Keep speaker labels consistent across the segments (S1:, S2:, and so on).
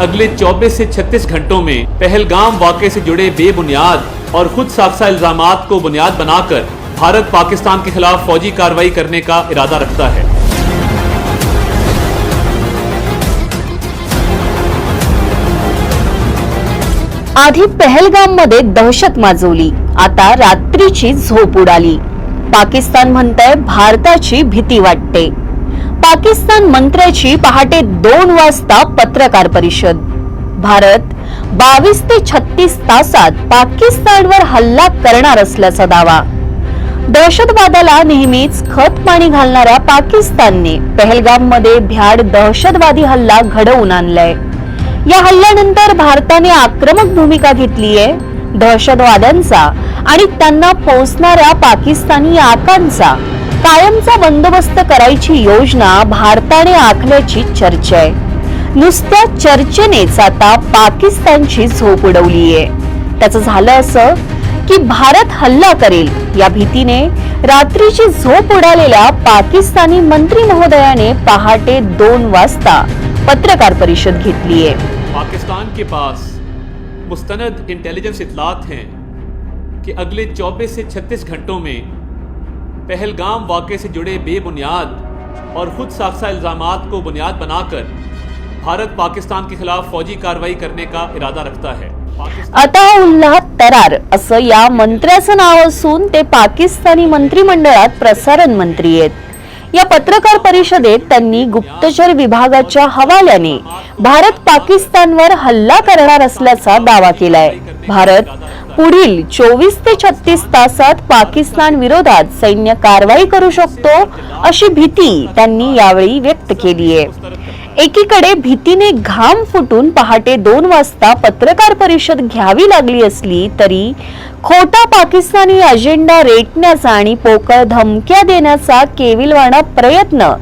S1: अगले 24 से 36 घंटों में पहलगाम वाक़े से जुड़े बेबुनियाद और खुद साख्ता इल्ज़ाम को बुनियाद बनाकर भारत पाकिस्तान के खिलाफ फौजी कार्रवाई करने का इरादा रखता है।
S2: आधी पहलगाम मध्ये दहशत माजवली. आता रात्रीची झोप उडाली. पाकिस्तान म्हणतंय, भारताची भीती वाटते. पाकिस्तान मंत्र्याची पहाटे दोन वाजता पत्रकार परिषद. भारत बावीस ते छत्तीस तासात पाकिस्तानवर हल्ला करणार असल्याचा दावा. दहशतवादाला नेहमीच खत पाणी घालणाऱ्या पाकिस्तानने पहलगाममध्ये भ्याड दहशतवादी हल्ला घडवून आणलाय. या हल्ल्यानंतर भारताने आक्रमक भूमिका घेतली आहे दहशतवाद्यांचा आणि त्यांना पोहोचणाऱ्या पाकिस्तानी आकांचा कायमचा बंदोबस्त करायची योजना भारताने आखल्याची चर्चा आहे. नुसत्या चर्चेनेच आता पाकिस्तानची झोप उडवलीये त्याचं झालं असं की भारत हल्ला करेल या भीतीने रात्रीची झोप उडालेल्या पाकिस्तानी मंत्री महोदयाने पहाटे दोन वाजता पत्रकार परिषद घेतली आहे.
S1: पाकिस्तान के पास मुस्तनद इंटेलिजेंस इतलात हैं कि अगले 24 से 36 घंटों में पहलगाम वाक़े से जुड़े बेबुनियाद और खुद साख्ता इल्ज़ाम को बुनियाद बनाकर भारत पाकिस्तान के खिलाफ फौजी कारवाई करने का इरादा रखता है। पाकिस्तान
S2: अताउल्लाह तरार असं या मंत्र्याचं नाव असून ते पाकिस्तानी मंत्रिमंडळात प्रसारण मंत्री आहेत. या पत्रकार परिषदेत त्यांनी गुप्तचर विभागाच्या हवाल्याने भारत पाकिस्तानवर हल्ला करणार असल्याचा दावा केलाय. भारत. पुढील चोवीस ते छत्तीस तासात पाकिस्तान विरोधात सैन्य कारवाई करू शकतो अशी भीती त्यांनी यावेळी व्यक्त केली आहे. एकीकडे भीतीने घाम फुटून पहाटे दोन वाजता पत्रकार परिषद घ्यावी लागली असली तरी खोटा पाकिस्तानी अजेंडा रेटण्याचा आणि पोकळ धमक्या देण्याचा केविलवाणा प्रयत्न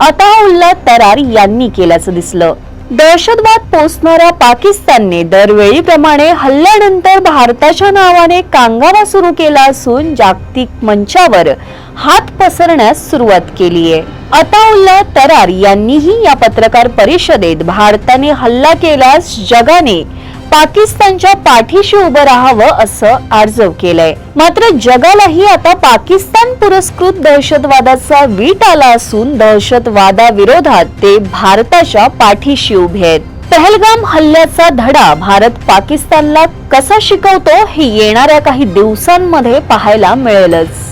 S2: अताउल्ला तरार यांनी केल्याचं दिसलं. दहशतवाद पोचणाऱ्या पाकिस्तानने दरवेळीप्रमाणे हल्ल्यानंतर भारताच्या नावाने कांगावा सुरू केला असून जागतिक मंचावर हात पसरण्यास सुरुवात केली आहे. अताउल्ला तरार यांनीही या पत्रकार परिषदेत भारताने हल्ला केल्यास जगाने पाकिस्तानच्या पाठीशी उभं राहावं असं आर्जव केलंय. मात्र जगालाही आता पाकिस्तान पुरस्कृत दहशतवादाचा वीट आला असून दहशतवादाविरोधात ते भारताच्या पाठीशी उभे आहेत. पहलगाम हल्ल्याचा धडा भारत पाकिस्तानला कसा शिकवतो हे येणाऱ्या काही दिवसांमध्ये पाहायला मिळेलच.